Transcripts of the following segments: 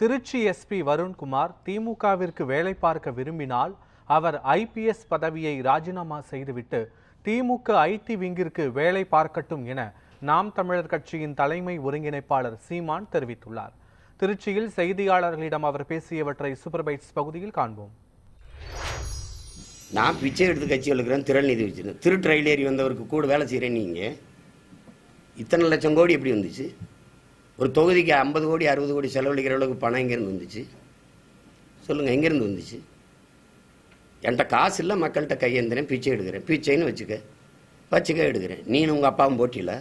Trichy SP Varun Kumar திமுகவிற்கு வேலை பார்க்க விரும்பினால் அவர் ஐபிஎஸ் பதவியை ராஜினாமா செய்துவிட்டு திமுக ஐடி விங்கிற்கு வேலை பார்க்கட்டும் என நாம் தமிழர் கட்சியின் தலைமை ஒருங்கிணைப்பாளர் சீமான் தெரிவித்துள்ளார். திருச்சியில் செய்தியாளர்களிடம் அவர் பேசியவற்றை சூப்பர்பைட்ஸ் பகுதியில் காண்போம். நான் பிச்சை எடுத்து கட்சி வளர்க்குறேன் திரள் வச்சுருந்தேன் திரு ரயில் ஏறி வந்தவருக்கு கூட வேலை செய்கிறேன் நீங்கள் இத்தனை லட்சம் கோடி எப்படி வந்துச்சு? ஒரு தொகுதிக்கு ஐம்பது கோடி அறுபது கோடி செலவழிக்கிற அளவுக்கு பணம் எங்கேருந்து வந்துச்சு? சொல்லுங்கள் எங்கேருந்து வந்துச்சு? என்கிட்ட காசு இல்லை மக்கள்கிட்ட கையேந்திரேன் பிச்சை எடுக்கிறேன். பிச்சைன்னு வச்சுக்க வச்சுக்க எடுக்கிறேன். நீனும் உங்கள் அப்பாவும் போட்டியில்?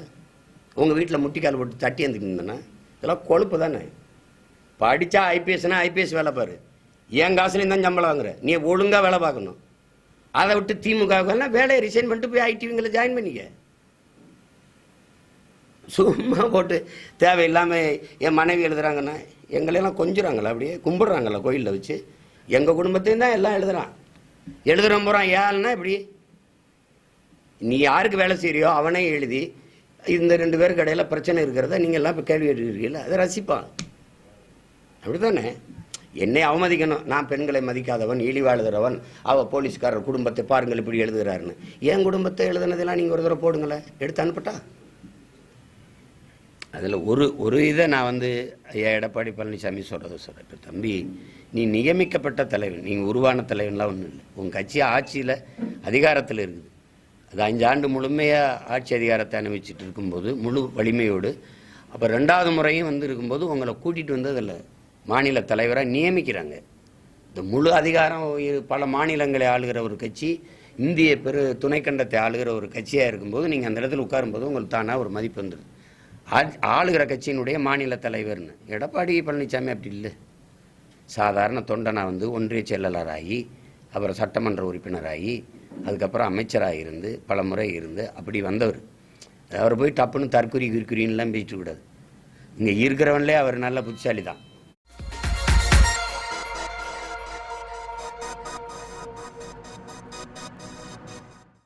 உங்கள் வீட்டில் முட்டிக்கால் போட்டு தட்டி வந்துருந்தேன்னா இதெல்லாம் கொழுப்பு தானே? படித்தா ஐபிஎஸ்னா ஐபிஎஸ் வேலை பாரு. என் காசுலேயும் தான் சம்பளம் வாங்குற. நீ ஒழுங்காக வேலை பார்க்கணும். அதை விட்டு திமுக வேலையை ரிசைன் பண்ணிட்டு போய் ஐடிவிங்களை ஜாயின் பண்ணிக்க. சும்மா போட்டு தேவையில்லாமல் என் மனைவி எழுதுறாங்கன்னா எங்களையெல்லாம் கொஞ்சுறாங்களா அப்படியே? கும்பிடுறாங்களா கோயிலில் வச்சு? எங்கள் குடும்பத்தையும் தான் எல்லாம் எழுதுறான். எழுதுற போகிறான் ஏன்னா இப்படி? நீ யாருக்கு வேலை செய்கிறியோ அவனே எழுதி இந்த ரெண்டு பேருக்கு கடையில் பிரச்சனை இருக்கிறத நீங்கள் எல்லாம் இப்போ கேள்வி கேட்டுக்கிறீங்களா அதை ரசிப்பான். அப்படி தானே என்னை அவமதிக்கணும். நான் பெண்களை மதிக்காதவன் இழிவாழுதுறவன் அவள் போலீஸ்காரர் குடும்பத்தை பாருங்கள் இப்படி எழுதுகிறாருன்னு. என் குடும்பத்தை எழுதுனதெல்லாம் நீங்கள் ஒரு தடவை போடுங்களேன். எடுத்து அனுப்பட்டா? அதில் ஒரு ஒரு இதை நான் வந்து ஐயா எடப்பாடி பழனிசாமி சொல்கிறத சொல்கிறேன் இப்போ தம்பி நீ நியமிக்கப்பட்ட தலைவன் நீங்கள் உருவான தலைவன்லாம் ஒன்றும் இல்லை. உன் கட்சி ஆட்சியில் அதிகாரத்தில் இருக்குது. அது அஞ்சு ஆண்டு முழுமையாக ஆட்சி அதிகாரத்தை அனுபவிச்சுட்டு இருக்கும்போது முழு வலிமையோடு அப்போ ரெண்டாவது முறையும் வந்து இருக்கும்போது உங்களை கூட்டிகிட்டு வந்து அதில் மாநில தலைவராக நியமிக்கிறாங்க. இந்த முழு அதிகாரம் பல மாநிலங்களை ஆளுகிற ஒரு கட்சி இந்திய பெரு துணைக்கண்டத்தை ஆளுகிற ஒரு கட்சியாக இருக்கும்போது நீங்கள் அந்த இடத்துல உட்காரும்போது உங்களுக்கு தானாக ஒரு மதிப்பு வந்துடுது ஆளுகிற கட்சியினுடைய மாநில தலைவர்னு. எடப்பாடி பழனிசாமி அப்படி இல்லை. சாதாரண தொண்டனா வந்து ஒன்றிய செயலாளராகி அப்புறம் சட்டமன்ற உறுப்பினராகி அதுக்கப்புறம் அமைச்சராக இருந்து பல முறை இருந்து அப்படி வந்தவர். அவர் போய் டப்புன்னு தற்குறி கிற்குறின்லாம் பேசிட்டு கூடாது இங்கே இருக்கிறவன்லே அவர் நல்ல புத்திசாலி தான்